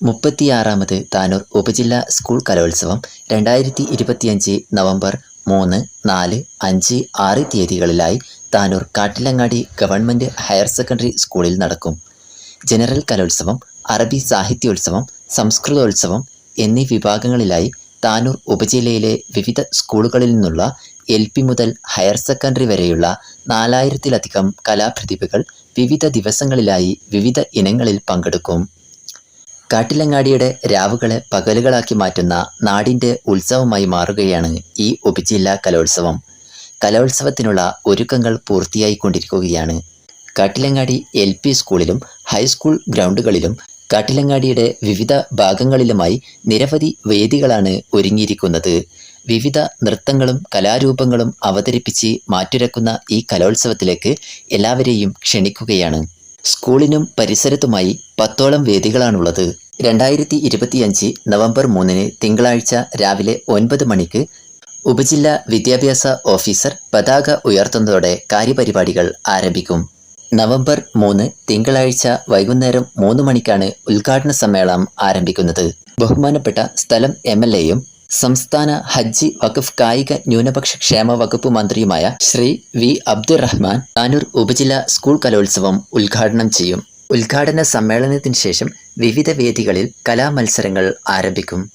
മുപ്പത്തിയാറാമത് താനൂർ ഉപജില്ലാ സ്കൂൾ കലോത്സവം രണ്ടായിരത്തി ഇരുപത്തിയഞ്ച് നവംബർ മൂന്ന് നാല് അഞ്ച് ആറ് തീയതികളിലായി Tanur Kattilangadi government higher secondary സ്കൂളിൽ നടക്കും. ജനറൽ കലോത്സവം അറബി സാഹിത്യോത്സവം സംസ്കൃതോത്സവം എന്നീ വിഭാഗങ്ങളിലായി താനൂർ ഉപജില്ലയിലെ വിവിധ സ്കൂളുകളിൽ നിന്നുള്ള എൽ പി മുതൽ ഹയർ സെക്കൻഡറി വരെയുള്ള നാലായിരത്തിലധികം കലാപ്രതിഭകൾ വിവിധ ദിവസങ്ങളിലായി വിവിധ ഇനങ്ങളിൽ പങ്കെടുക്കും. കാട്ടിലങ്ങാടിയുടെ രാവുകളെ പകലുകളാക്കി മാറ്റുന്ന നാടിന്റെ ഉത്സവമായി മാറുകയാണ് ഈ ഉപജില്ലാ കലോത്സവം. കലോത്സവത്തിനുള്ള ഒരുക്കങ്ങൾ പൂർത്തിയായിക്കൊണ്ടിരിക്കുകയാണ്. കാട്ടിലങ്ങാടി എൽ പി സ്കൂളിലും ഹൈസ്കൂൾ ഗ്രൗണ്ടുകളിലും കാട്ടിലങ്ങാടിയുടെ വിവിധ ഭാഗങ്ങളിലുമായി നിരവധി വേദികളാണ് ഒരുങ്ങിയിരിക്കുന്നത്. വിവിധ നൃത്തങ്ങളും കലാരൂപങ്ങളും അവതരിപ്പിച്ച് മാറ്റുരക്കുന്ന ഈ കലോത്സവത്തിലേക്ക് എല്ലാവരെയും ക്ഷണിക്കുകയാണ്. സ്കൂളിനും പരിസരത്തുമായി പത്തോളം വേദികളാണുള്ളത്. രണ്ടായിരത്തി ഇരുപത്തിയഞ്ച് നവംബർ മൂന്നിന് തിങ്കളാഴ്ച രാവിലെ ഒൻപത് മണിക്ക് ഉപജില്ലാ വിദ്യാഭ്യാസ ഓഫീസർ പതാക ഉയർത്തുന്നതോടെ കാര്യപരിപാടികൾ ആരംഭിക്കും. നവംബർ മൂന്ന് തിങ്കളാഴ്ച വൈകുന്നേരം മൂന്ന് മണിക്കാണ് ഉദ്ഘാടന സമ്മേളനം ആരംഭിക്കുന്നത്. ബഹുമാനപ്പെട്ട സ്ഥലം എം എൽ എയും സംസ്ഥാന ഹജ്ജ് വഖഫ് കായിക ന്യൂനപക്ഷ ക്ഷേമ വകുപ്പ് മന്ത്രിയുമായ ശ്രീ വി അബ്ദുറഹ്മാൻ താനൂർ ഉപജില്ലാ സ്കൂൾ കലോത്സവം ഉദ്ഘാടനം ചെയ്യും. ഉദ്ഘാടന സമ്മേളനത്തിന് ശേഷം വിവിധ വേദികളിൽ കലാമത്സരങ്ങൾ ആരംഭിക്കും.